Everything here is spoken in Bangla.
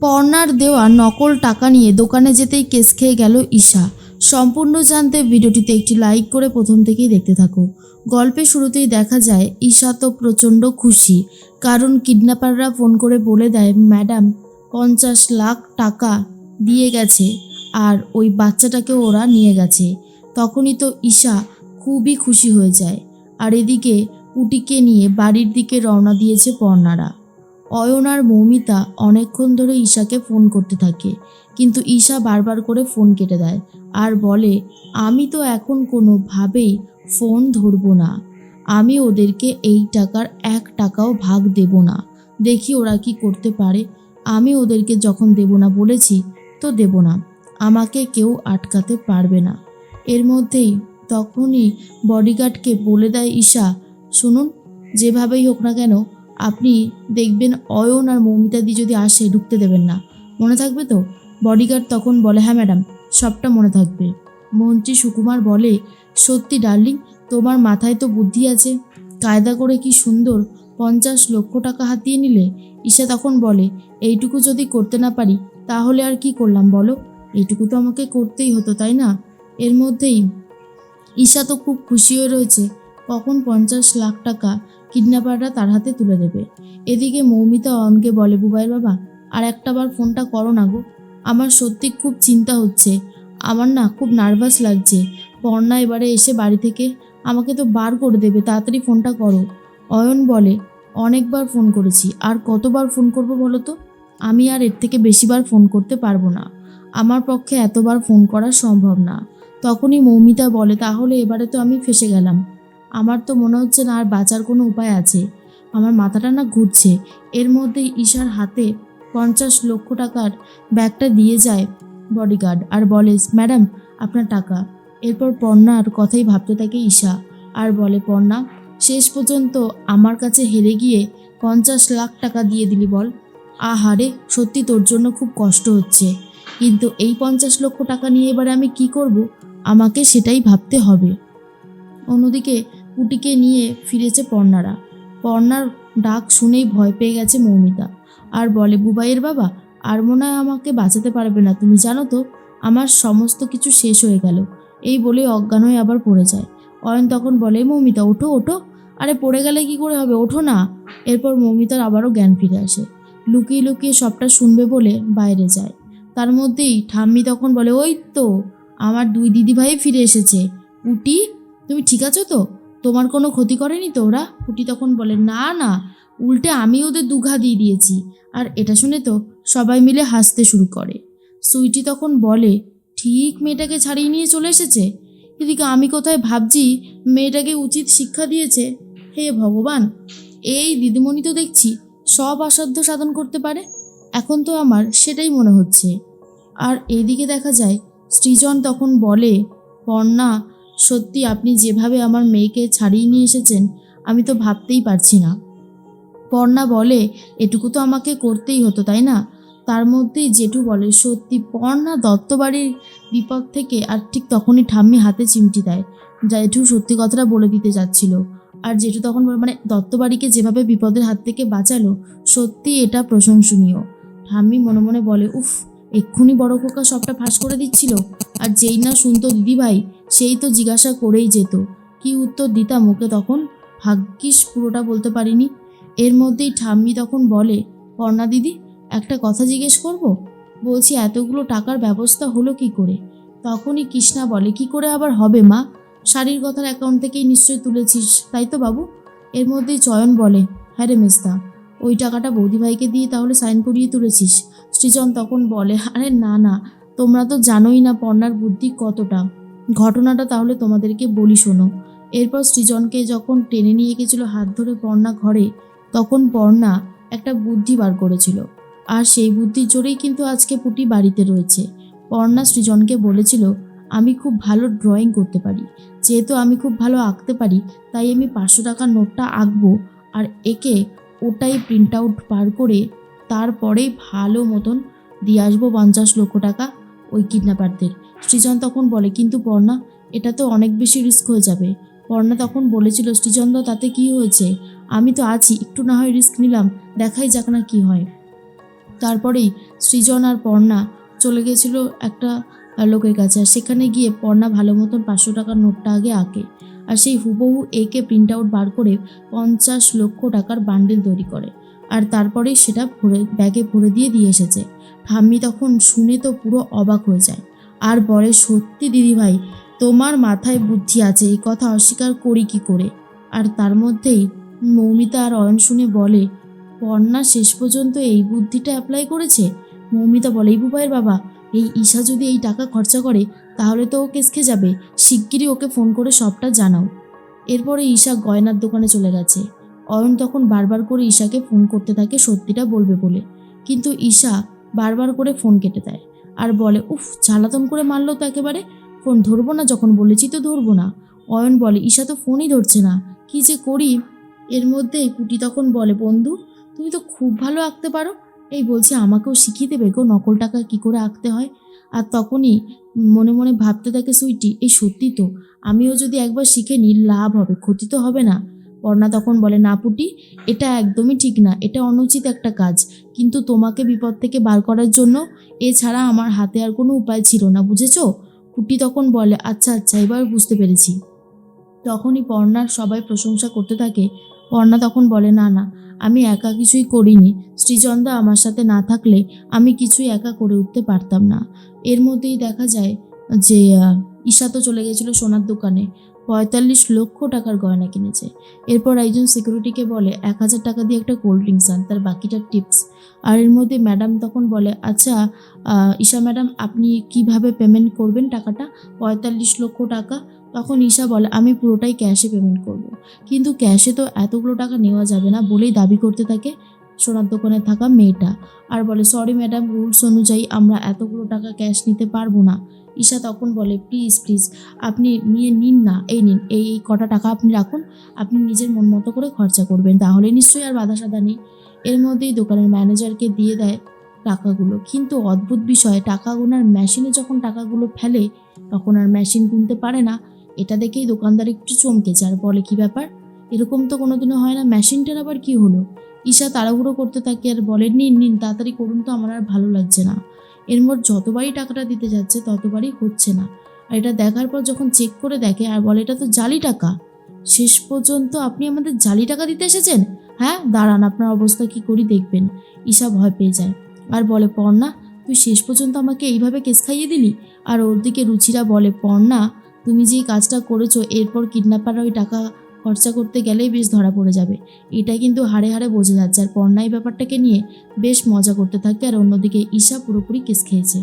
পর্নার দেওয়া নকল টাকা নিয়ে দোকানে যেতেই কেস খেয়ে গেল ঈশা। সম্পূর্ণ জানতে ভিডিওটিতে একটি লাইক করে প্রথম থেকেই দেখতে থাকো। গল্পের শুরুতেই দেখা যায়, ঈশা তো প্রচণ্ড খুশি। কারণ কিডন্যাপাররা ফোন করে বলে দেয়, ম্যাডাম, পঞ্চাশ লাখ টাকা দিয়ে গেছে আর ওই বাচ্চাটাকে ওরা নিয়ে গেছে। তখনই তো ঈশা খুবই খুশি হয়ে যায়। আর এদিকে পুটিকে নিয়ে বাড়ির দিকে রওনা দিয়েছে পর্ণারা। অয়ন আর মৌমিতা অনেকক্ষণ ধরে ঈশাকে ফোন করতে থাকে। কিন্তু ঈশা বারবার করে ফোন কেটে দেয় আর বলে, আমি তো এখন কোনোভাবেই ফোন ধরবো না। আমি ওদেরকে এই টাকার এক টাকাও ভাগ দেব না। দেখি ওরা কি করতে পারে। আমি ওদেরকে যখন দেব না বলেছি, তো দেব না। আমাকে কেউ আটকাতে পারবে না। এর মধ্যেই তখনই বডিগার্ডকে বলে দেয় ঈশা, শুনুন, যেভাবেই হোক না কেন আপনি দেখবেন অয়ন আর মৌমিতাদি যদি আসে, ঢুকতে দেবেন না। মনে থাকবে তো? বডিগার্ড তখন বলে হ্যাঁ ম্যাডাম সবটা মনে থাকবে। মন্ত্রী সুকুমার বলে, সত্যি ডার্লিং তোমার মাথায় তো বুদ্ধি আছে। কায়দা করে কি সুন্দর পঞ্চাশ লক্ষ টাকা হাতিয়ে নিলে? ঈশা তখন বলে, এইটুকু যদি করতে না পারি, তাহলে আর কি করলাম বলো? এইটুকু তো আমাকে করতেই হতো, তাই না? এর মধ্যেই ঈশা তো খুব খুশি হয়ে রয়েছে। কখন পঞ্চাশ লাখ টাকা কিডন্যাপাররা তার হাতে তুলে দেবে। এদিকে মৌমিতা অয়নকে বলে বুবাইয়ের বাবা, আর একটা বার ফোনটা করো না গো। আমার সত্যি খুব চিন্তা হচ্ছে। আমার না খুব নার্ভাস লাগছে। পর্ণা এবারে এসে বাড়ি থেকে আমাকে তো বার করে দেবে, তাড়াতাড়ি ফোনটা করো। অয়ন বলে, অনেকবার ফোন করেছি। আর কতবার ফোন করব বলো তো? আমি আর এর থেকে বেশিবার ফোন করতে পারব না। আমার পক্ষে এতবার ফোন করা সম্ভব না। তখনই মৌমিতা বলে, তাহলে এবারে তো আমি ফেসে গেলাম। আমার তো মনে হচ্ছে না আর বাঁচার কোনো উপায় আছে। আমার মাথাটা না ঘুরছে। এর মধ্যেই ঈশার হাতে পঞ্চাশ লক্ষ টাকার ব্যাগটা দিয়ে যায় বডিগার্ড আর বলে, ম্যাডাম, আপনার টাকা। এরপর পর্ণার কথাই ভাবতে থাকে ঈশা। আর বলে, পর্ণা, শেষ পর্যন্ত আমার কাছে হেরে গিয়ে পঞ্চাশ লাখ টাকা দিয়ে দিলি বল। আহারে সত্যি তোর জন্য খুব কষ্ট হচ্ছে। কিন্তু এই পঞ্চাশ লক্ষ টাকা নিয়ে এবারে আমি কি করব? আমাকে সেটাই ভাবতে হবে। অন্যদিকে পুটিকে নিয়ে ফিরেছে পর্ণারা। পর্ণার ডাক শুনেই ভয় পেয়ে গেছে মৌমিতা। আর বলে, বুবাইয়ের বাবা, আর মনে হয় আমাকে বাঁচাতে পারবে না। তুমি জানো তো, আমার সমস্ত কিছু শেষ হয়ে গেল। এই বলে অজ্ঞান হয়ে আবার পড়ে যায়। অয়ন তখন বলে, মৌমিতা, ওঠো ওঠো। আরে, পড়ে গেলে কি করে হবে? ওঠো না। এরপর মৌমিতার আবারও জ্ঞান ফিরে আসে। লুকিয়ে লুকিয়ে সবটা শুনবে বলে বাইরে যায়। তার মধ্যেই ঠাম্মি তখন বলে, ওই তো, আমার দুই দিদি ভাই ফিরে এসেছে। পুটি, তুমি ঠিক আছো তো? তোমার কোনো ক্ষতি করেনি তো ওরা? পুটি তখন বলে, না না, উল্টে আমি ওদের দুঘা দিয়ে দিয়েছি। আর এটা শুনে তো সবাই মিলে হাসতে শুরু করে। সুইটি তখন বলে, ঠিক মেয়েটাকে ছাড়িয়ে নিয়ে চলে এসেছে? এদিকে আমি কোথায় ভাবছি মেয়েটাকে উচিত শিক্ষা দিয়েছে? হে ভগবান, এই দিদিমণি তো দেখছি সব অসাধ্য সাধন করতে পারে। এখন তো আমার সেটাই মনে হচ্ছে। আর এইদিকে দেখা যায়, সৃজন তখন বলে, পর্ণা সত্যি আপনি যেভাবে আমার মেয়েকে ছাড়িয়ে নিয়ে এসেছেন, আমি তো ভাবতেই পারছি না। পর্ণা বলে, এটুকু তো আমাকে করতেই হতো, তাই না? তার মধ্যেই জেঠু বলে, সত্যি পর্ণা দত্তবাড়ির বিপদ থেকে আর ঠিক তখনই ঠাম্মি হাতে চিমটি দেয় জেঠু সত্যি কথাটা বলে দিতে যাচ্ছিল। আর জেঠু তখন মানে দত্তবাড়িকে যেভাবে বিপদের হাত থেকে বাঁচালো, সত্যি এটা প্রশংসনীয়। ঠাম্মি মনে মনে বলে, উফ এক্ষুনি বড় খোকা সবটা ফাঁস করে দিচ্ছিল, আর যেই না শুনতো দিদিভাই, সেই তো জিজ্ঞাসা করেই যেত। কি উত্তর দিতাম ওকে তখন? ভাগ্যিস পুরোটা বলতে পারিনি। এর মধ্যেই ঠাম্মি তখন বলে, পর্ণা দিদি, একটা কথা জিজ্ঞেস করব? বলছি, এতগুলো টাকার ব্যবস্থা হলো কি করে? তখনই কৃষ্ণা বলে, কি করে আবার হবে মা? শাড়ির কথার অ্যাকাউন্ট থেকেই নিশ্চয়ই তুলেছিস, তাই তো বাবু? এর মধ্যেই চয়ন বলে হ্যাঁ রে মেস্তা, ওই টাকাটা বৌদিভাইকে দিয়ে তাহলে সাইন করিয়ে তুলেছিস। সৃজন তখন বলে, আরে না না, তোমরা তো জানোই না পর্ণার বুদ্ধি কতটা। ঘটনাটা তাহলে তোমাদেরকে বলি শোনো। এরপর সৃজনকে যখন টেনে নিয়ে গেছিল হাত ধরে পর্ণা ঘরে, তখন পর্ণা একটা বুদ্ধি বার করেছিল। আর সেই বুদ্ধির জোরেই কিন্তু আজকে পুটি বাড়িতে রয়েছে। পর্ণা সৃজনকে বলেছিল, আমি খুব ভালো ড্রয়িং করতে পারি। যেহেতু আমি খুব ভালো আঁকতে পারি, তাই আমি পাঁচশো টাকার নোটটা আঁকবো। আর একে ওটাই প্রিন্ট আউট বার করে তারপরেই ভালো মতন দিয়ে আসব পঞ্চাশ লক্ষ টাকা ওই কিডন্যাপারদের সৃজন তখন বলে, কিন্তু পর্ণা, এটা তো অনেক বেশি রিস্ক হয়ে যাবে। পর্ণা তখন বলেছিল সৃজনদ তাতে কি হয়েছে? আমি তো আছি, একটু না হয় রিস্ক নিলাম, দেখাই যাক না কি হয়। তারপরেই সৃজন আর পর্ণা চলে গেছিল একটা লোকের কাছে, আর সেখানে গিয়ে পর্ণা ভালো মতন পাঁচশো টাকার নোটটা আগে আঁকে, আর সেই হুবহু একে প্রিন্ট আউট বার করে পঞ্চাশ লক্ষ টাকার বান্ডিল তৈরি করে। আর তারপরেই সেটা ভরে ব্যাগে ভরে দিয়ে দিয়ে এসেছে। ঠাম্মি তখন শুনে তো পুরো অবাক হয়ে যায়। আর বলে, সত্যি দিদিভাই, তোমার মাথায় বুদ্ধি আছে, এই কথা অস্বীকার করি কি করে? আর তার মধ্যেই মৌমিতা আর অয়ন শুনে বলে, পর্ণা শেষ পর্যন্ত এই বুদ্ধিটা অ্যাপ্লাই করেছে? মৌমিতা বলে, এই বুবাইয়ের বাবা, এই ঈশা যদি এই টাকা খরচা করে, তাহলে তো ও কেসকে যাবে। শিগগিরই ওকে ফোন করে সবটা জানাও। এরপরে ঈশা গয়নার দোকানে চলে গেছে। অয়ন তখন বারবার করে ঈশাকে ফোন করতে থাকে, সত্যিটা বলবে বলে। কিন্তু ঈশা বারবার করে ফোন কেটে দেয় আর বলে, উফ, জ্বালাতন করে মারলো তো একেবারে। ফোন ধরবো না যখন বলেছি তো ধরবো না। অয়ন বলে, ঈশা তো ফোনই ধরছে না। কি যে করি? এর মধ্যেই পুটি তখন বলে, বন্ধু, তুমি তো খুব ভালো আঁকতে পারো। এই বলছে, আমাকেও শিখিয়ে দেবে গো নকল টাকা কী করে আঁকতে হয়। আর তখনই মনে মনে ভাবতে থাকে, সুইটি, এই সত্যি তো। আমিও যদি একবার শিখে নিই, লাভ হবে, ক্ষতি তো হবে না। পর্ণা তখন বলে, না পুটি, এটা একদমই ঠিক না, এটা অনুচিত একটা কাজ। কিন্তু তোমাকে বিপদ থেকে বার করার জন্য এছাড়া আমার হাতে আর কোনো উপায় ছিল না, বুঝেছ? পুটি তখন বলে আচ্ছা আচ্ছা এবার বুঝতে পেরেছি। তখনই পর্ণার সবাই প্রশংসা করতে থাকে। পর্ণা তখন বলে, না না, আমি একা কিছুই করিনি। শ্রীচন্দা আমার সাথে না থাকলে আমি কিছুই একা করে উঠতে পারতাম না। এর মধ্যেই দেখা যায় যে ঈশা তো চলে গেছিল সোনার দোকানে। পঁয়তাল্লিশ লক্ষ টাকার গয়না কিনেছে। এরপর একজন সিকিউরিটিকে বলে, এক হাজার টাকা দিয়ে একটা কোল্ড ড্রিঙ্কস আন, তার বাকিটা টিপস আর এর মধ্যে ম্যাডাম তখন বলে আচ্ছা ঈশা ম্যাডাম আপনি কীভাবে পেমেন্ট করবেন টাকাটা? পঁয়তাল্লিশ লক্ষ টাকা। তখন ঈশা বলে, আমি পুরোটাই ক্যাশে পেমেন্ট করব। কিন্তু ক্যাশে তো এতগুলো টাকা নেওয়া যাবে না বলেই দাবি করতে থাকে। সোনার দোকানে থাকা মেয়েটা। আর বলে সরি ম্যাডাম রুলস অনুযায়ী আমরা এতগুলো টাকা ক্যাশ নিতে পারব না। ঈশা তখন বলে প্লিজ প্লিজ আপনি নিয়ে নিন না, এই নিন, এই এই কটা টাকা আপনি রাখুন, আপনি নিজের মন মতো করে খরচা করবেন, তাহলে নিশ্চয়ই আর বাধা সাধা নেই। এর মধ্যেই দোকানের ম্যানেজারকে দিয়ে দেয় টাকাগুলো। কিন্তু অদ্ভুত বিষয়, টাকা গোনার মেশিনে যখন টাকাগুলো ফেলে, তখন আর মেশিন গুনতে পারে না। এটা দেখেই দোকানদার একটু চমকে যায় আর বলে, কি ব্যাপার? এরকম তো কোনোদিনও হয় না মেশিনটার আবার কি হলো? ঈশা তাড়াহুড়ো করতে থাকে আর বলে নিন নিন তাড়াতাড়ি করুন তো, আমার আর ভালো লাগছে না। এর মোট যতবারই টাকাটা দিতে যাচ্ছে, ততবারই হচ্ছে না। আর এটা দেখার পর যখন চেক করে দেখে, আর বলে, এটা তো জালি টাকা। শেষ পর্যন্ত আপনি আমাদের জালি টাকা দিতে এসেছেন? হ্যাঁ দাঁড়ান, আপনার অবস্থা কি করি দেখবেন। ঈশা ভয় পেয়ে যায়। আর বলে, পর্ণা, তুই শেষ পর্যন্ত আমাকে এইভাবে কেস খাইয়ে দিলি? আর ওর দিকে রুচিরা বলে, পর্ণা, তুমি যেই কাজটা করেছ, এরপর কিডন্যাপাররা ওই টাকা খরচা করতে গেলেই বেশ ধরা পড়ে যাবে। এটা কিন্তু হাড়ে হাড়ে বোঝা যাচ্ছে। আর পর্ণাই ব্যাপারটাকে নিয়ে বেশ মজা করতে থাকে আর অন্যদিকে ঈশা পুরোপুরি কেস খেয়েছে।